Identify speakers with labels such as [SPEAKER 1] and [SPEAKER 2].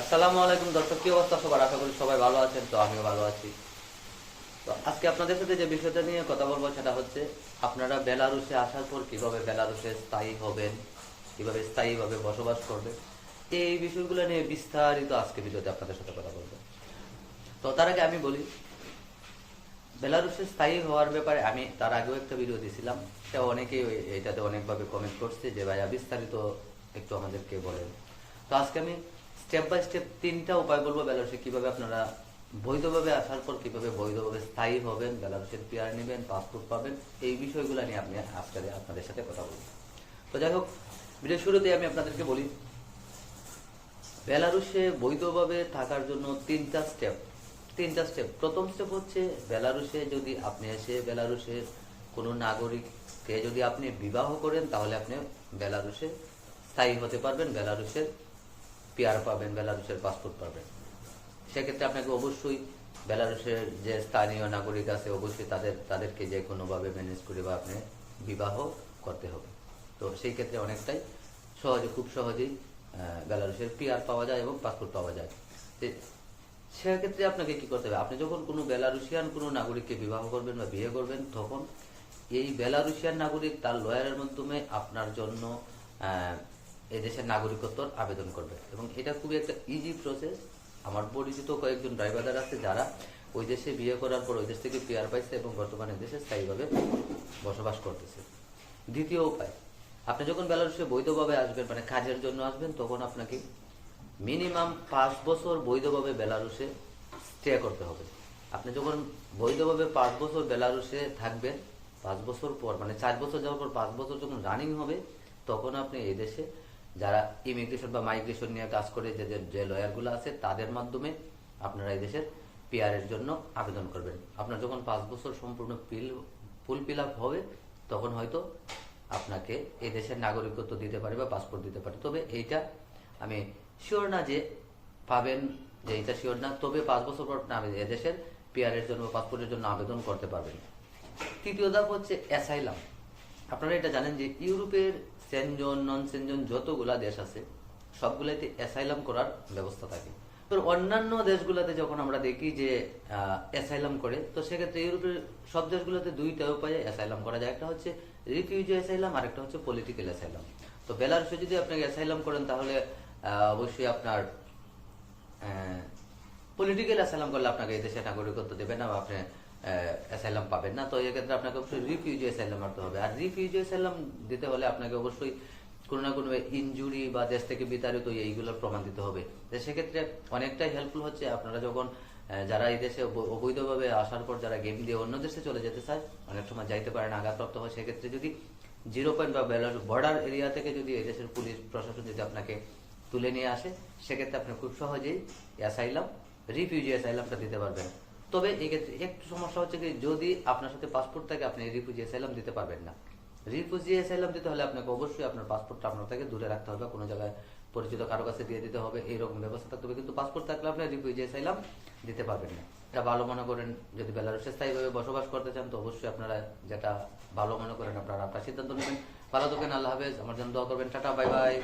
[SPEAKER 1] আসসালামু আলাইকুম দর্শক, কি অবস্থা সবার? আশা করি সবাই ভালো আছেন, তো আমিও ভালো আছি। তো আজকে আপনাদের সাথে যে বিষয়টা নিয়ে কথা বলব সেটা হচ্ছে, আপনারা বেলারুসে আসার পর কীভাবে বেলারুসে স্থায়ী হবেন, কীভাবে স্থায়ীভাবে বসবাস করবেন, এই বিষয়গুলো নিয়ে বিস্তারিত আজকে ভিডিওতে আপনাদের সাথে কথা বলব। তো তার আগে আমি বলি বেলারুসে স্থায়ী হওয়ার ব্যাপারে আমি তার আগেও একটা ভিডিও দিয়েছিলাম সেটা অনেকেই এটাতে অনেকভাবে কমেন্ট করছে, যে ভাইয়া বিস্তারিত একটু আমাদেরকে বলেন। তো আজকে আমি স্টেপ বাই স্টেপ তিনটা উপায় বলব বেলারুসে কীভাবে আপনারা বৈধভাবে আসার পর কীভাবে বৈধভাবে স্থায়ী হবেন বেলারুসের পিয়ার নেবেন, পাসপোর্ট পাবেন, এই বিষয়গুলো নিয়ে আপনি আজকে আপনাদের সাথে কথা বলব। তো যাই হোক ভিডিও শুরুতে আমি আপনাদেরকে বলি, বেলারুশে বৈধভাবে থাকার জন্য তিনটা স্টেপ তিনটা স্টেপ প্রথম স্টেপ হচ্ছে বেলারুশে যদি আপনি এসে বেলারুশের কোনো নাগরিককে যদি আপনি বিবাহ করেন, তাহলে আপনি বেলারুশে স্থায়ী হতে পারবেন, বেলারুশের পিয়ার পাবেন বেলারুসের পাসপোর্ট পাবেন। সেক্ষেত্রে আপনাকে অবশ্যই বেলারুশের যে স্থানীয় নাগরিক আছে অবশ্যই তাদের তাদেরকে যে কোনোভাবে ম্যানেজ করে বা আপনি বিবাহ করতে হবে। তো সেই ক্ষেত্রে অনেকটাই সহজে খুব সহজেই আহ, বেলারুশের পিআর পাওয়া যায় এবং পাসপোর্ট পাওয়া যায়। সেক্ষেত্রে আপনাকে কি করতে হবে? আপনি যখন কোনো বেলারুশিয়ান কোনো নাগরিককে বিবাহ করবেন বা বিয়ে করবেন তখন এই বেলারুশিয়ান নাগরিক তার লয়ারের মাধ্যমে আপনার জন্য আহ, এই দেশের নাগরিকত্বর আবেদন করবে। এবং এটা খুবই একটা ইজি প্রসেস আমার পরিচিত কয়েকজন ড্রাইভার আছে যারা ওই দেশে বিয়ে করার পর ওই দেশ থেকে পিয়ার পাইছে এবং বর্তমানে দেশে স্থায়ীভাবে বসবাস করতেছে। দ্বিতীয় উপায় আপনি যখন বেলারুশে বৈধভাবে আসবেন মানে কাজের জন্য আসবেন তখন আপনাকে মিনিমাম পাঁচ বছর বৈধভাবে বেলারুশে স্টে করতে হবে। আপনি যখন বৈধভাবে পাঁচ বছর বেলারুশে থাকবেন পাঁচ বছর পর মানে চার বছর যাওয়ার পর পাঁচ বছর যখন রানিং হবে তখন আপনি এই দেশে যারা ইমিগ্রেশন বা মাইগ্রেশন নিয়ে কাজ করে, যে যে- লয়ারগুলো আছে, তাদের মাধ্যমে আপনারা এই দেশের পিয়ারের জন্য আবেদন করবেন। আপনার যখন পাঁচ বছর সম্পূর্ণ পিল ফুল ফিল আপ হবে, তখন হয়তো আপনাকে এই দেশের নাগরিকত্ব দিতে পারে বা পাসপোর্ট দিতে পারে। তবে এইটা আমি শিওর না যে পাবেন যে এটা শিওর না। তবে পাঁচ বছর পর আপনি এদেশের পিয়ারের জন্য পাসপোর্টের জন্য আবেদন করতে পারবেন। তৃতীয় ধাপ হচ্ছে অ্যাসাইলাম আপনারা এটা জানেন যে ইউরোপের সেনজন নন সেনজন যতগুলা দেশ আছে, সবগুলাতে অ্যাসাইলাম করার ব্যবস্থা থাকে। তো অন্যান্য দেশগুলোতে যখন আমরা দেখি যে অ্যাসাইলাম করে, তো সেক্ষেত্রে ইউরোপের সব দেশগুলোতে দুইটা উপায়ে অ্যাসাইলাম করা যায়। একটা হচ্ছে রিফিউজি অ্যাসাইলাম আর একটা হচ্ছে পলিটিক্যাল অ্যাসাইলাম তো বেলারুসে যদি আপনাকে অ্যাসাইলাম করেন, তাহলে অবশ্যই আপনার পলিটিক্যাল অ্যাসাইলাম করলে আপনাকে এই দেশে নাগরিকত্ব দেবে না বা আপনি অ্যাসাইলাম পাবেন না। তো এক্ষেত্রে আপনাকে অবশ্যই রিফিউজি অ্যাসাইলাম করতে হবে। আর রিফিউজি অ্যাসাইলাম দিতে হলে আপনাকে অবশ্যই কোনো না কোনো ইনজুরি বা দেশ থেকে বিতাড়িত এইগুলোর প্রমাণ দিতে হবে। সেক্ষেত্রে অনেকটাই হেল্পফুল হচ্ছে আপনারা যখন যারা এই দেশে অবৈধভাবে আসার পর যারা গেম দিয়ে অন্য দেশে চলে যেতে চায়, অনেক সময় যাইতে পারে না, আঘাতপ্রাপ্ত হয়, সেক্ষেত্রে যদি জিরো পয়েন্ট বা বর্ডার এরিয়া থেকে যদি এই দেশের পুলিশ, প্রশাসন যদি আপনাকে তুলে নিয়ে আসে, সেক্ষেত্রে আপনি খুব সহজেই অ্যাসাইলাম রিফিউজি অ্যাসাইলামটা দিতে পারবেন। তবে এক্ষেত্রে একটু সমস্যা হচ্ছে কি, যদি আপনার সাথে পাসপোর্ট থাকে, আপনি রিফিউজি অ্যাসাইলাম দিতে পারবেন না। রিফিউজি অ্যাসাইলাম দিতে হলে আপনাকে অবশ্যই আপনার পাসপোর্টটা আপনার থেকে দূরে রাখতে হবে, কোনো জায়গায় পরিচিত কারও কাছে দিয়ে দিতে হবে, এইরকম ব্যবস্থা থাকতে হবে। কিন্তু পাসপোর্ট থাকলে আপনি রিফিউজি অ্যাসাইলাম দিতে পারবেন না। এটা ভালো মনে করেন, যদি বেলারুসে স্থায়ীভাবে বসবাস করতে চান, তো অবশ্যই আপনারা যেটা ভালো মনে করেন, আপনারা আপনার সিদ্ধান্ত নেবেন। ভালো থাকেন, আল্লাহ হাফেজ। আমার জন্য দোয়া করবেন। Tata, bye bye.